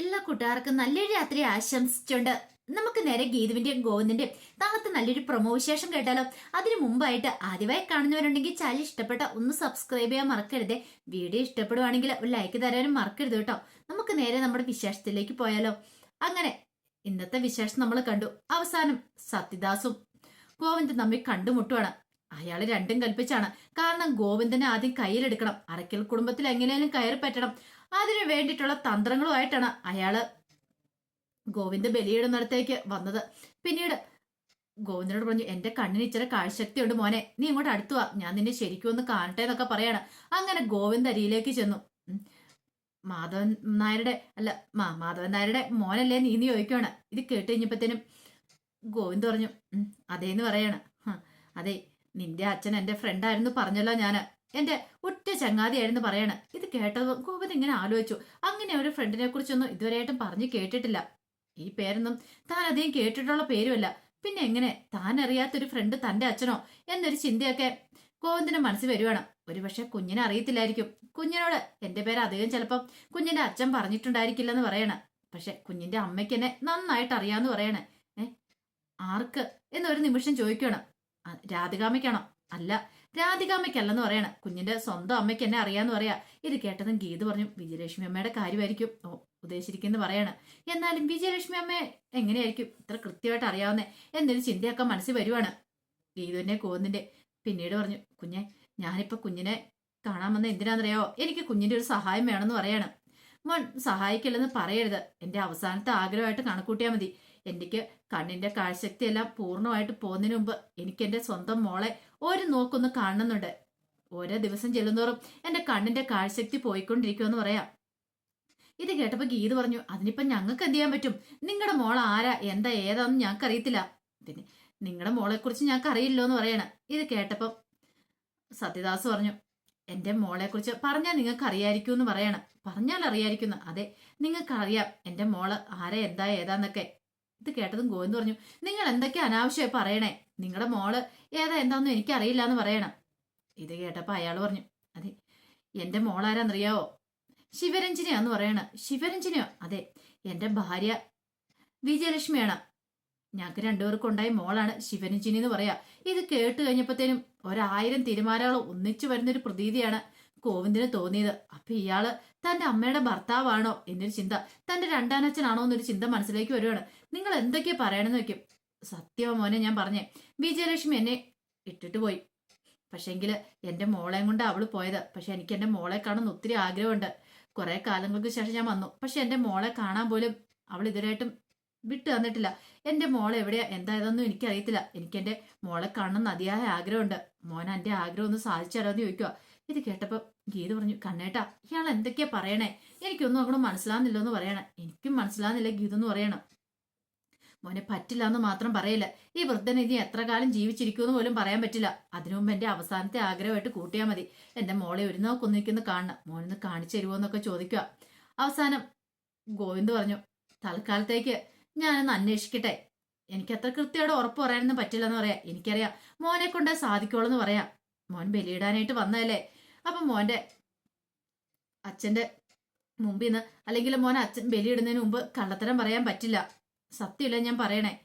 എല്ലാ കൂട്ടുകാർക്കും നല്ലൊരു രാത്രി ആശംസിച്ചുകൊണ്ട് നമുക്ക് നേരെ ഗീതുവിന്റെയും ഗോവിന്ദിന്റെയും നാളത്തെ നല്ലൊരു പ്രൊമോ വിശേഷം കേട്ടാലോ? അതിനു മുമ്പായിട്ട് ആദ്യമായി കാണുന്നവരുണ്ടെങ്കിൽ ചാനൽ ഇഷ്ടപ്പെട്ട ഒന്ന് സബ്സ്ക്രൈബ് ചെയ്യാൻ മറക്കരുത്. വീഡിയോ ഇഷ്ടപ്പെടുവാണെങ്കിൽ ഒരു ലൈക്ക് തരാനും മറക്കരുത് കേട്ടോ. നമുക്ക് നേരെ നമ്മുടെ വിശേഷത്തിലേക്ക് പോയാലോ? അങ്ങനെ ഇന്നത്തെ വിശേഷം നമ്മൾ കണ്ടു. അവസാനം സത്യദാസും ഗോവിന്ദൻ തമ്മിൽ കണ്ടുമുട്ടുവാണ്. അയാൾ രണ്ടും കൽപ്പിച്ചാണ്. കാരണം ഗോവിന്ദനെ ആദ്യം കയ്യിലെടുക്കണം. അരക്കൽ കുടുംബത്തിൽ എങ്ങനെയാലും കയറി പറ്റണം. അതിനു വേണ്ടിയിട്ടുള്ള തന്ത്രങ്ങളുമായിട്ടാണ് അയാൾ ഗോവിന്ദ് ബലിയിടുന്നിടത്തേക്ക് വന്നത്. പിന്നീട് ഗോവിന്ദനോട് പറഞ്ഞു എന്റെ കണ്ണിന് ഇച്ചിരി കാഴ്ചശക്തി ഉണ്ട് മോനെ. നീ ഇങ്ങോട്ട് അടുത്തു വാ. ഞാൻ നിന്നെ ശരിക്കും ഒന്ന് കാണട്ടെ എന്നൊക്കെ പറയാണ്. അങ്ങനെ ഗോവിന്ദ് അരിയിലേക്ക് ചെന്നു. മാധവൻ നായരുടെ അല്ല മാ മാധവൻ നായരുടെ മോനല്ലേ നീ നീ ചോദിക്കുവാണ്. ഇത് കേട്ട് കഴിഞ്ഞപ്പോഴത്തേനും ഗോവിന്ദ് പറഞ്ഞു "ഉം, അതേന്ന് പറയാണ്. "ഹ, അതെ നിന്റെ അച്ഛൻ എന്റെ ഫ്രണ്ടായിരുന്നു പറഞ്ഞല്ലോ ഞാൻ. എന്റെ ഒറ്റ ചങ്ങാതിയായിരുന്നു പറയാണ്. ഇത് കേട്ടത് ഗോവിന്ദ് ഇങ്ങനെ ആലോചിച്ചു. അങ്ങനെ ഒരു ഫ്രണ്ടിനെ കുറിച്ചൊന്നും ഇതുവരെയായിട്ടും പറഞ്ഞു കേട്ടിട്ടില്ല. ഈ പേരൊന്നും താൻ അധികം കേട്ടിട്ടുള്ള പേരുമല്ല. പിന്നെ എങ്ങനെ താൻ അറിയാത്തൊരു ഫ്രണ്ട് തന്റെ അച്ഛനോ എന്നൊരു ചിന്തയൊക്കെ ഗോവിന്ദിന്റെ മനസ്സിൽ വരുവാണ്. ഒരുപക്ഷെ കുഞ്ഞിനെ അറിയത്തില്ലായിരിക്കും. കുഞ്ഞിനോട് എന്റെ പേര് അധികം ചിലപ്പം കുഞ്ഞിന്റെ അച്ഛൻ പറഞ്ഞിട്ടുണ്ടായിരിക്കില്ലെന്ന് പറയണ. പക്ഷെ കുഞ്ഞിന്റെ അമ്മയ്ക്ക് എന്നെ നന്നായിട്ട് അറിയാന്ന് പറയണേ. ഏ? ആർക്ക്? എന്നൊരു നിമിഷം ചോദിക്കണം രാധികാമയ്ക്കാണോ അല്ല രാധികാമ്മയ്ക്കല്ലെന്ന് പറയണ. കുഞ്ഞിന്റെ സ്വന്തം അമ്മയ്ക്ക് എന്നെ അറിയാന്ന് പറയാ. ഇത് കേട്ടതും ഗീത് പറഞ്ഞു വിജയലക്ഷ്മി അമ്മയുടെ കാര്യമായിരിക്കും. ഓ ഉദ്ദേശിച്ചിരിക്കുന്നു പറയാണ്. എന്നാലും വിജയലക്ഷ്മി അമ്മ എങ്ങനെയായിരിക്കും? ഇത്ര കൃത്യമായിട്ട് അറിയാവുന്നേ. എന്നൊരു ചിന്തയൊക്കെ മനസ്സിൽ വരുവാണ്. ഗീതുവിന്റെ കോന്നിന്റെ പിന്നീട് പറഞ്ഞു കുഞ്ഞെ ഞാനിപ്പോ കുഞ്ഞിനെ കാണാൻ വന്ന എന്തിനാണെന്നറിയോ എനിക്ക് കുഞ്ഞിന്റെ ഒരു സഹായം വേണമെന്ന് പറയാണ്. മോൻ സഹായിക്കില്ലെന്ന് പറയരുത്. എന്റെ അവസാനത്തെ ആഗ്രഹമായിട്ട് കണക്കൂട്ടിയാൽ മതി. എനിക്ക് കണ്ണിന്റെ കാഴ്ചശക്തി എല്ലാം പൂർണമായിട്ട് പോകുന്നതിന് മുമ്പ് എനിക്ക് എന്റെ സ്വന്തം മോളെ ഒരു നോക്കൊന്ന് കാണുന്നുണ്ട്. ഓരോ ദിവസം ചെല്ലുന്തോറും എന്റെ കണ്ണിന്റെ കാഴ്ചശക്തി പോയിക്കൊണ്ടിരിക്കുമെന്ന് പറയാം. ഇത് കേട്ടപ്പോ ഗീത് പറഞ്ഞു അതിനിപ്പം ഞങ്ങൾക്ക് എന്ത് ചെയ്യാൻ പറ്റും? നിങ്ങളുടെ മോൾ ആരാ? എന്താ ഏതാന്ന് ഞങ്ങൾക്ക് അറിയത്തില്ല പിന്നെ നിങ്ങളുടെ മോളെ കുറിച്ച് ഞങ്ങൾക്ക് അറിയില്ലോ എന്ന് പറയണ. ഇത് കേട്ടപ്പം സത്യദാസ് പറഞ്ഞു എന്റെ മോളെ കുറിച്ച് പറഞ്ഞാൽ നിങ്ങൾക്ക് അറിയായിരിക്കും എന്ന് പറയണം. പറഞ്ഞാൽ അറിയായിരിക്കുന്നു അതെ നിങ്ങൾക്ക് അറിയാം എന്റെ മോൾ ആരാ എന്താ ഏതാന്നൊക്കെ. ഇത് കേട്ടതും ഗോവിന്ദ് പറഞ്ഞു നിങ്ങൾ എന്തൊക്കെ അനാവശ്യമായി പറയണേ? നിങ്ങളുടെ മോൾ ഏതാ എന്താന്നും എനിക്കറിയില്ല എന്ന് പറയണം. ഇത് കേട്ടപ്പോ അയാൾ പറഞ്ഞു അതെ എന്റെ മോളാരാന്നറിയാവോ? ശിവരഞ്ജനിയാന്ന് പറയണ. ശിവരഞ്ജനിയോ? അതെ എന്റെ ഭാര്യ വിജയലക്ഷ്മിയാണ്. ഞങ്ങൾക്ക് രണ്ടുപേർക്കും ഉണ്ടായ മോളാണ് ശിവരഞ്ജിനി എന്ന് പറയാ. ഇത് കേട്ട് കഴിഞ്ഞപ്പോഴത്തേനും ഒരായിരം തിരുമാലകൾ ഒന്നിച്ചു വരുന്നൊരു പ്രതീതിയാണ് കോവിന്ദിന് തോന്നിയത്. അപ്പൊ ഇയാൾ തന്റെ അമ്മയുടെ ഭർത്താവാണോ എന്നൊരു ചിന്ത തന്റെ രണ്ടാനച്ഛനാണോ എന്നൊരു ചിന്ത മനസ്സിലേക്ക് വരുവാണ്. നിങ്ങൾ എന്തൊക്കെ പറയണമെന്ന് വെക്കും സത്യമോ മോനെ ഞാൻ പറഞ്ഞേ വിജയലക്ഷ്മി എന്നെ ഇട്ടിട്ട് പോയി. പക്ഷെങ്കിൽ എന്റെ മോളെയും കൊണ്ട് അവൾ പോയത്. പക്ഷെ എനിക്ക് എന്റെ മോളെ കാണുന്ന ഒത്തിരി ആഗ്രഹമുണ്ട്. കുറെ കാലങ്ങൾക്ക് ശേഷം ഞാൻ വന്നു. പക്ഷെ എന്റെ മോളെ കാണാൻ പോലും അവൾ ഇതുവരെയായിട്ടും വിട്ടു തന്നിട്ടില്ല. എന്റെ മോളെ എവിടെയാ? എന്താ ഇതൊന്നും എനിക്കറിയത്തില്ല. എനിക്ക് എന്റെ മോളെ കാണണമെന്ന് അതിയായ ആഗ്രഹമുണ്ട്. മോൻ എന്റെ ആഗ്രഹം ഒന്ന് സാധിച്ചു തരാമെന്ന് ചോദിക്കുക ഇത് കേട്ടപ്പോ ഗീത പറഞ്ഞു കണ്ണേട്ടാ ഇയാൾ എന്തൊക്കെയാ പറയണേ? എനിക്കൊന്നും അങ്ങോട്ട് മനസ്സിലാകുന്നില്ല എന്ന് പറയണേ. എനിക്കും മനസ്സിലാകുന്നില്ല ഗീത എന്ന് പറയണം. മോനെ പറ്റില്ല എന്ന് മാത്രം പറയില്ല. ഈ വൃദ്ധൻ ഇനി എത്ര കാലം ജീവിച്ചിരിക്കുമെന്ന് പോലും പറയാൻ പറ്റില്ല. അതിനു മുമ്പ് എന്റെ അവസാനത്തെ ആഗ്രഹമായിട്ട് കൂട്ടിയാൽ മതി. എന്റെ മോളെ ഒരു നോക്കൊന്നിരിക്കുന്നു കാണണം. മോനൊന്ന് കാണിച്ചു തരുമോ എന്നൊക്കെ ചോദിക്കുക അവസാനം ഗോവിന്ദ് പറഞ്ഞു തൽക്കാലത്തേക്ക് ഞാനൊന്ന് അന്വേഷിക്കട്ടെ. എനിക്ക് അത്ര കൃത്യമായിട്ട് ഉറപ്പ് പറയാനൊന്നും പറ്റില്ലെന്ന് പറയാം. എനിക്കറിയാം മോനെ കൊണ്ട് സാധിക്കുള്ളൂ പറയാം. മോൻ ബലിയിടാനായിട്ട് വന്നതല്ലേ. അപ്പൊ മോന്റെ അച്ഛന്റെ മുമ്പിൽ നിന്ന് അല്ലെങ്കിൽ മോൻ അച്ഛൻ ബലിയിടുന്നതിന് മുമ്പ് കള്ളത്തരം പറയാൻ പറ്റില്ല. സത്യമില്ല ഞാൻ പറയണേ.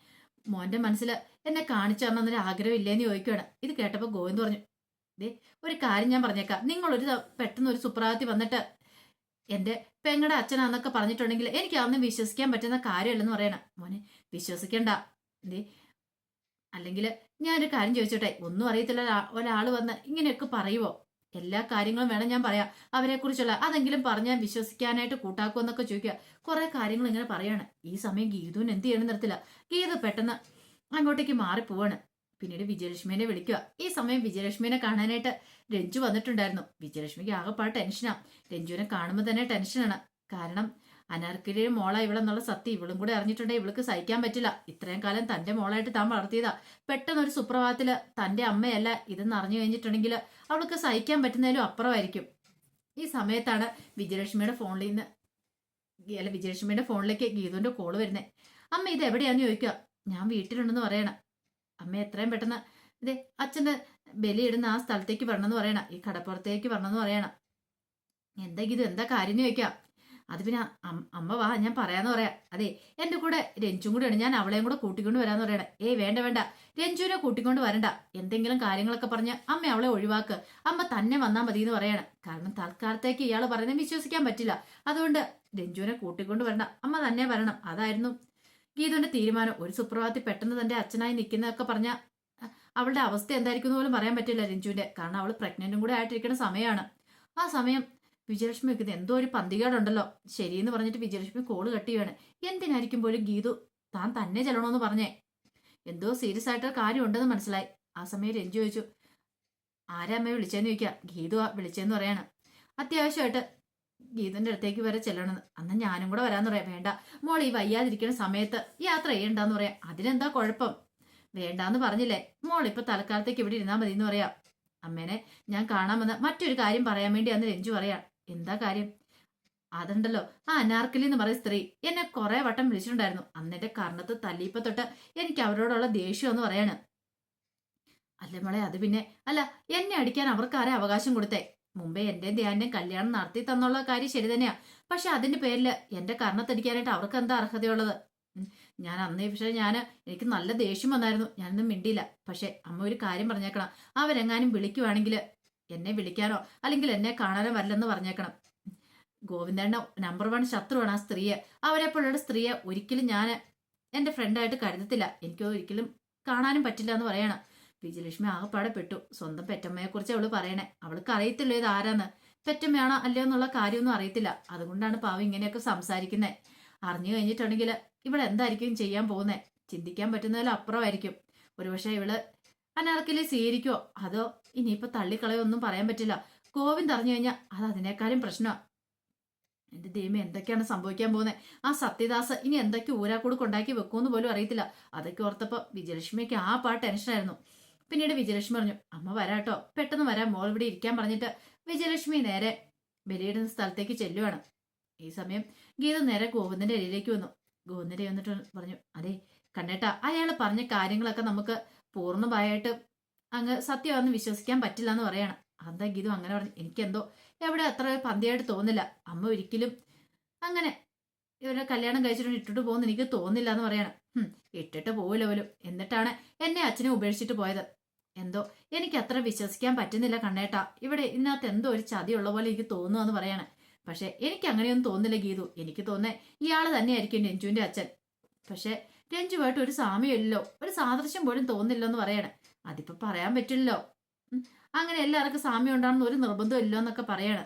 മോന്റെ മനസ്സിൽ എന്നെ കാണിച്ചു തരണമെന്നൊരു ആഗ്രഹം ഇല്ലേന്ന് ചോദിക്കുകയാണ് ഇത് കേട്ടപ്പോൾ ഗോവിന്ദ് പറഞ്ഞു ദേ ഒരു കാര്യം ഞാൻ പറഞ്ഞേക്കാം. ദ- പെട്ടെന്ന് ഒരു സുപ്രഭാതത്തിൽ വന്നിട്ട് എന്റെ പെങ്ങടെ അച്ഛനാന്നൊക്കെ പറഞ്ഞിട്ടുണ്ടെങ്കിൽ എനിക്ക് അന്ന് വിശ്വസിക്കാൻ പറ്റുന്ന കാര്യമല്ലെന്ന് പറയണം. മോനെ വിശ്വസിക്കണ്ട. ദേ അല്ലെങ്കിൽ ഞാനൊരു കാര്യം ചോദിച്ചോട്ടെ. ഒന്നും അറിയത്തില്ല. ഒരാൾ വന്ന് ഇങ്ങനെയൊക്കെ പറയുവോ? എല്ലാ കാര്യങ്ങളും വേണം ഞാൻ പറയാം. അവരെ കുറിച്ചുള്ള അതെങ്കിലും പറഞ്ഞാൽ വിശ്വസിക്കാനായിട്ട് കൂട്ടാക്കുമെന്നൊക്കെ ചോദിക്കുക. കുറെ കാര്യങ്ങൾ ഇങ്ങനെ പറയാണ്. ഈ സമയം ഗീതുവിന് എന്ത് ചെയ്യണം നിർത്തില്ല ഗീതു പെട്ടെന്ന് അങ്ങോട്ടേക്ക് മാറിപ്പോവാണ്. പിന്നീട് വിജയലക്ഷ്മിനെ വിളിക്കുക. ഈ സമയം വിജയലക്ഷ്മിനെ കാണാനായിട്ട് രഞ്ജു വന്നിട്ടുണ്ടായിരുന്നു. വിജയലക്ഷ്മിക്ക് ആകെപ്പാട് ടെൻഷനാ രഞ്ജുവിനെ കാണുമ്പോൾ തന്നെ ടെൻഷനാണ് കാരണം അനാർക്കിലെ മോള ഇവളെന്നുള്ള സത്യം ഇവളും കൂടെ അറിഞ്ഞിട്ടുണ്ടെങ്കിൽ ഇവൾക്ക് സഹിക്കാൻ പറ്റില്ല. ഇത്രയും കാലം തന്റെ മോളായിട്ട് താൻ വളർത്തിയതാ. പെട്ടെന്ന് ഒരു സുപ്രഭാതത്തിൽ തന്റെ അമ്മയല്ല ഇതെന്ന് അറിഞ്ഞു കഴിഞ്ഞിട്ടുണ്ടെങ്കിൽ അവൾക്ക് സഹിക്കാൻ പറ്റുന്നതിലും അപ്പുറമായിരിക്കും. ഈ സമയത്താണ് വിജയലക്ഷ്മിയുടെ ഫോണിൽ നിന്ന് അല്ല വിജയലക്ഷ്മിയുടെ ഫോണിലേക്ക് ഗീതുവിന്റെ കോൾ വരുന്നേ. അമ്മ ഇത് എവിടെയാന്ന് ചോദിക്കുക. ഞാൻ വീട്ടിലുണ്ടെന്ന് പറയണം. അമ്മ എത്രയും പെട്ടെന്ന് ഇതേ അച്ഛന് ബലിയിടുന്ന ആ സ്ഥലത്തേക്ക് വരണമെന്ന് പറയണം. ഈ കടപ്പുറത്തേക്ക് വരണമെന്ന് പറയണം. എന്താ ഗീതു എന്താ കാര്യം ചോദിക്കാം അത് പിന്നെ അമ്മ വാ ഞാൻ പറയാന്ന് പറയാ. അതെ എന്റെ കൂടെ രഞ്ജും കൂടെയാണ്. ഞാൻ അവളെയും കൂടെ കൂട്ടിക്കൊണ്ട് വരാന്ന് പറയണേ. ഏയ് വേണ്ട വേണ്ട. രഞ്ജുവിനെ കൂട്ടിക്കൊണ്ട് വരണ്ട. എന്തെങ്കിലും കാര്യങ്ങളൊക്കെ പറഞ്ഞ് അമ്മ അവളെ ഒഴിവാക്ക്. അമ്മ തന്നെ വന്നാൽ മതി എന്ന് പറയണം. കാരണം തൽക്കാലത്തേക്ക് ഇയാൾ പറയുന്നത് വിശ്വസിക്കാൻ പറ്റില്ല. അതുകൊണ്ട് രഞ്ജുവിനെ കൂട്ടിക്കൊണ്ട് വരണ്ട. അമ്മ തന്നെ വരണം. അതായിരുന്നു ഗീതുവിന്റെ തീരുമാനം. ഒരു സുപ്രഭാതത്തിൽ പെട്ടെന്ന് തന്റെ അച്ഛനായി നിൽക്കുന്നതൊക്കെ പറഞ്ഞ അവളുടെ അവസ്ഥ എന്തായിരിക്കും എന്ന് പോലും പറയാൻ പറ്റില്ല രഞ്ജുവിന്റെ. കാരണം അവൾ പ്രഗ്നന്റും കൂടെ ആയിട്ടിരിക്കുന്ന സമയമാണ് ആ സമയം വിജയലക്ഷ്മി വെക്കുന്നത് എന്തോ ഒരു പന്തികേടുണ്ടല്ലോ. ശരിയെന്ന് പറഞ്ഞിട്ട് വിജയലക്ഷ്മി കോൾ കട്ടിയാണ് എന്തിനായിരിക്കും പോലും ഗീതു താൻ തന്നെ ചെല്ലണമെന്ന് പറഞ്ഞേ. എന്തോ സീരിയസ് ആയിട്ട് കാര്യം ഉണ്ടെന്ന് മനസ്സിലായി. ആ സമയം രഞ്ജു ചോദിച്ചു ആരാ അമ്മയെ വിളിച്ചേന്ന് ചോദിക്കുക ഗീതു വിളിച്ചെന്ന് പറയാണ്. അത്യാവശ്യമായിട്ട് ഗീതന്റെ അടുത്തേക്ക് വരെ ചെല്ലണമെന്ന് അന്ന് ഞാനും കൂടെ വരാന്ന് പറയാം. വേണ്ട. മോൾ ഈ വയ്യാതിരിക്കുന്ന സമയത്ത് യാത്ര ചെയ്യണ്ടെന്ന് പറയാം. അതിനെന്താ കുഴപ്പം? വേണ്ടാന്ന് പറഞ്ഞില്ലേ. മോൾ ഇപ്പൊ തൽക്കാലത്തേക്ക് ഇവിടെ ഇരുന്നാ മതി എന്ന് പറയാം. അമ്മേനെ ഞാൻ കാണാമെന്ന് മറ്റൊരു കാര്യം പറയാൻ വേണ്ടി അന്ന് രഞ്ജു പറയാം. എന്താ കാര്യം? അതുണ്ടല്ലോ. ആ അനാർക്കലി എന്ന് പറയുന്ന സ്ത്രീ എന്നെ കുറെ വട്ടം വിളിച്ചിട്ടുണ്ടായിരുന്നു. അന്ന് എന്റെ കർണത്ത് തല്ലിപ്പ തൊട്ട് എനിക്ക് അവരോടുള്ള ദേഷ്യം എന്ന് പറയാണ്. അല്ല മോളെ അത് പിന്നെ അല്ല എന്നെ അടിക്കാൻ അവർക്ക് ആരെ അവകാശം കൊടുത്തേ? മുമ്പേ എന്റെയും ധ്യാനം കല്യാണം നടത്തി തന്നുള്ള കാര്യം ശരി തന്നെയാ. പക്ഷെ അതിന്റെ പേരിൽ എന്റെ കർണത്തടിക്കാനായിട്ട് അവർക്ക് എന്താ അർഹതയുള്ളത്? ഞാൻ അന്നേ പക്ഷെ ഞാൻ എനിക്ക് നല്ല ദേഷ്യം വന്നായിരുന്നു. ഞാനൊന്നും മിണ്ടിയില്ല. പക്ഷെ അമ്മ ഒരു കാര്യം പറഞ്ഞേക്കണം. അവരെങ്ങാനും വിളിക്കുവാണെങ്കിൽ എന്നെ വിളിക്കാനോ അല്ലെങ്കിൽ എന്നെ കാണാനോ വരില്ലെന്ന് പറഞ്ഞേക്കണം. ഗോവിന്ദേണ്ണ നമ്പർ വൺ ശത്രുവാണ് ആ സ്ത്രീയെ. അവരെ പോലുള്ള സ്ത്രീയെ ഒരിക്കലും ഞാൻ എന്റെ ഫ്രണ്ടായിട്ട് കരുതത്തില്ല. എനിക്ക് ഒരിക്കലും കാണാനും പറ്റില്ല എന്ന് പറയണം. വിജയലക്ഷ്മി ആകെപ്പാടെ പെട്ടു. സ്വന്തം പെറ്റമ്മയെ കുറിച്ച് അവൾ പറയണേ. അവൾക്ക് അറിയത്തില്ല ഇത് ആരാന്ന്. പെറ്റമ്മയാണോ അല്ലയോ എന്നുള്ള കാര്യമൊന്നും അറിയത്തില്ല. അതുകൊണ്ടാണ് പാവം ഇങ്ങനെയൊക്കെ സംസാരിക്കുന്നത് അറിഞ്ഞു കഴിഞ്ഞിട്ടുണ്ടെങ്കിൽ ഇവൾ എന്തായിരിക്കും ചെയ്യാൻ പോകുന്നത് ചിന്തിക്കാൻ പറ്റുന്നതിൽ അപ്പുറമായിരിക്കും ഒരുപക്ഷെ ഇവൾ അനാർക്കലി സ്വീകരിക്കോ അതോ ഇനിയിപ്പോ തള്ളിക്കളയോ ഒന്നും പറയാൻ പറ്റില്ല. ഗോവിന്ദ് അറിഞ്ഞു കഴിഞ്ഞാൽ അത് അതിനേക്കാളും പ്രശ്നമാണ് എന്റെ ദൈവം എന്തൊക്കെയാണ് സംഭവിക്കാൻ പോകുന്നത് ആ സത്യദാസ് ഇനി എന്തൊക്കെ ഊരാക്കൂട് കൊണ്ടാക്കി വെക്കുമെന്ന് പോലും അറിയത്തില്ല. അതൊക്കെ ഓർത്തപ്പോ വിജയലക്ഷ്മിക്ക് ആ പാ ടെൻഷനായിരുന്നു. പിന്നീട് വിജയലക്ഷ്മി പറഞ്ഞു അമ്മ വരാട്ടോ. പെട്ടെന്ന് വരാം. മോൾ ഇവിടെ ഇരിക്കാൻ പറഞ്ഞിട്ട്. വിജയലക്ഷ്മി നേരെ ബലിയിടുന്ന സ്ഥലത്തേക്ക് ചെല്ലുവാണ്. ഈ സമയം ഗീത നേരെ ഗോവിന്ദന്റെ ഇടയിലേക്ക് വന്നു. ഗോവിന്ദന്റെ വന്നിട്ട് പറഞ്ഞു അതെ കണ്ടേട്ടാ അയാൾ പറഞ്ഞ കാര്യങ്ങളൊക്കെ നമുക്ക് പൂർണമായിട്ട് അങ്ങ് സത്യമാണെന്ന് വിശ്വസിക്കാൻ പറ്റില്ല എന്ന് പറയണം. അതാ ഗീതു അങ്ങനെ പറഞ്ഞു? എനിക്കെന്തോ എവിടെ അത്ര പന്തിയായിട്ട് തോന്നില്ല. അമ്മ ഒരിക്കലും അങ്ങനെ ഇവരെ കല്യാണം കഴിച്ചിട്ട് ഇട്ടിട്ട് പോകുന്ന എനിക്ക് തോന്നില്ല എന്ന് പറയണം ഇട്ടിട്ട് പോവില്ല പോലും. എന്നിട്ടാണ് എന്നെ അച്ഛനെ ഉപേക്ഷിച്ചിട്ട് പോയത്. എന്തോ എനിക്ക് അത്ര വിശ്വസിക്കാൻ പറ്റുന്നില്ല കണ്ണേട്ടാ. ഇവിടെ ഇതിനകത്ത് എന്തോ ഒരു ചതിയുള്ള പോലെ എനിക്ക് തോന്നുന്നു പറയാണ്. പക്ഷെ എനിക്ക് അങ്ങനെയൊന്നും തോന്നില്ല ഗീതു. എനിക്ക് തോന്നേ ഇയാൾ തന്നെയായിരിക്കും രഞ്ജുവിന്റെ അച്ഛൻ. പക്ഷെ രഞ്ജുവായിട്ട് ഒരു സാമ്യമില്ലല്ലോ ഒരു സാദൃശ്യം പോലും തോന്നില്ലെന്ന് പറയാണ്. അതിപ്പോ പറയാൻ പറ്റില്ലല്ലോ. അങ്ങനെ എല്ലാവർക്കും സാമ്യം ഉണ്ടാണെന്ന് ഒരു നിർബന്ധം ഇല്ലോ എന്നൊക്കെ പറയണേ.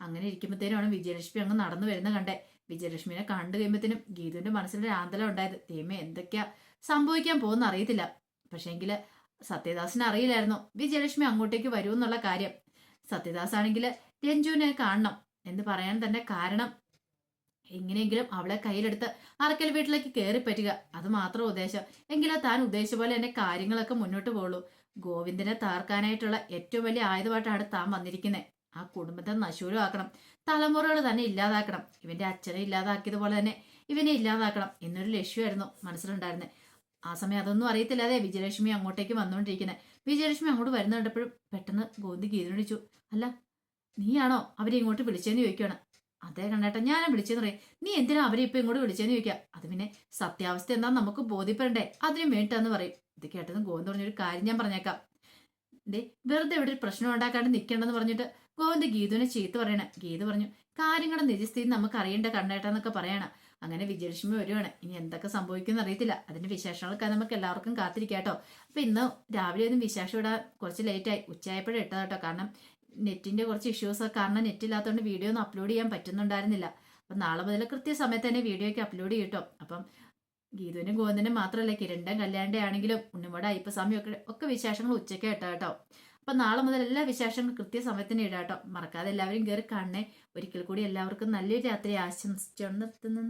അങ്ങനെ ഇരിക്കുമ്പോഴത്തേനുമാണ് വിജയലക്ഷ്മി അങ്ങ് നടന്നു വരുന്ന കണ്ടേ. വിജയലക്ഷ്മിനെ കണ്ടു കഴിയുമ്പോഴത്തേനും ഗീതുവിന്റെ മനസ്സിലൊരു ആന്തലം ഉണ്ടായത്. ദൈവമേ എന്തൊക്കെയാ സംഭവിക്കാൻ പോകുന്ന അറിയത്തില്ല. പക്ഷേങ്കിൽ സത്യദാസിന് അറിയില്ലായിരുന്നു. വിജയലക്ഷ്മി അങ്ങോട്ടേക്ക് വരൂ എന്നുള്ള കാര്യം. സത്യദാസ് ആണെങ്കിൽ രഞ്ജുവിനെ കാണണം എന്ന് പറയാൻ തന്നെ കാരണം എങ്ങനെയെങ്കിലും അവളെ കയ്യിലെടുത്ത് അറക്കൽ വീട്ടിലേക്ക് കയറി പറ്റുക. അത് മാത്രം ഉദ്ദേശം. എങ്കിലും താൻ ഉദ്ദേശിച്ച പോലെ എന്നെ കാര്യങ്ങളൊക്കെ മുന്നോട്ട് പോകുള്ളൂ ഗോവിന്ദനെ താർക്കാനായിട്ടുള്ള ഏറ്റവും വലിയ ആയുധമായിട്ടാണ് താൻ വന്നിരിക്കുന്നത് ആ കുടുംബത്തെ നശൂരമാക്കണം. തലമുറകൾ തന്നെ ഇല്ലാതാക്കണം. ഇവന്റെ അച്ഛനെ ഇല്ലാതാക്കിയതുപോലെ തന്നെ ഇവനെ ഇല്ലാതാക്കണം എന്നൊരു ലക്ഷ്യമായിരുന്നു മനസ്സിലുണ്ടായിരുന്നത് ആ സമയം അതൊന്നും അറിയത്തില്ലാതെ വിജയലക്ഷ്മി അങ്ങോട്ടേക്ക് വന്നുകൊണ്ടിരിക്കുന്നത് വിജയലക്ഷ്മി അങ്ങോട്ട് വരുന്ന കണ്ടപ്പോഴും പെട്ടെന്ന് ഗോവിന്ദ് ഗീതനടിച്ചു അല്ല നീയാണോ അവരെ ഇങ്ങോട്ട് വിളിച്ചെന്ന് ചോദിക്കുകയാണ് അതേ കണ്ടേട്ടാ ഞാനും വിളിച്ചെന്ന് പറയും. നീ എന്തിനാ അവരെ ഇപ്പൊ ഇങ്ങോട്ട് വിളിച്ചെന്ന് ചോദിക്കുക അത് പിന്നെ സത്യാവസ്ഥ എന്താ നമുക്ക് ബോധ്യപ്പെടണ്ടേ? അതിനും വേണ്ടിട്ടാന്ന് പറയും. ഇത് കേട്ടതും ഗോവിന്ദ് പറഞ്ഞൊരു കാര്യം ഞാൻ പറഞ്ഞേക്കാം. ദേ വെറുതെ ഇവിടെ ഒരു പ്രശ്നം ഉണ്ടാക്കാണ്ട് നിൽക്കണ്ടെന്ന് പറഞ്ഞിട്ട് ഗോവിന്ദ് ഗീതുവിനെ ചീത്ത പറയണ. ഗീതു പറഞ്ഞു കാര്യങ്ങളുടെ നിജസ്ഥിതി നമുക്ക് അറിയേണ്ട കണ്ടേട്ടാന്നൊക്കെ പറയണം. അങ്ങനെ വിജയലക്ഷ്മി വരുവാണ്. ഇനി എന്തൊക്കെ സംഭവിക്കുമെന്ന് അറിയത്തില്ല. അതിന്റെ വിശേഷങ്ങളൊക്കെ നമുക്ക് എല്ലാവർക്കും കാത്തിരിക്കാട്ടോ. അപ്പൊ ഇന്ന് രാവിലെ ഒന്നും വിശേഷം ഇടാൻ കുറച്ച് ലേറ്റായി ഉച്ചയായപ്പോഴും ഇട്ടതാട്ടോ. കാരണം നെറ്റിന്റെ കുറച്ച് ഇഷ്യൂസ് കാരണം നെറ്റ് ഇല്ലാത്തതുകൊണ്ട് വീഡിയോ ഒന്നും അപ്ലോഡ് ചെയ്യാൻ പറ്റുന്നുണ്ടായിരുന്നില്ല. അപ്പം നാളെ മുതൽ കൃത്യസമയത്ത് തന്നെ വീഡിയോ ഒക്കെ അപ്ലോഡ് ചെയ്യട്ടോ അപ്പം ഗീതുവിനും ഗോവിന്ദനും മാത്രമല്ല കിരണ്ടൻ കല്യാണ്ടെ ആണെങ്കിലും ഉണ്ണിമോടെ അയ്യപ്പസ്വാമി ഒക്കെ ഒക്കെ വിശേഷങ്ങൾ ഉച്ചയ്ക്ക് ഇട്ടാ കേട്ടോ അപ്പം നാളെ മുതൽ എല്ലാ വിശേഷങ്ങളും കൃത്യസമയത്തിന് ഇടാട്ടോ മറക്കാതെ എല്ലാവരും കയറി കാണണേ. ഒരിക്കൽ കൂടി എല്ലാവർക്കും നല്ലൊരു രാത്രി നിർത്തുന്നു.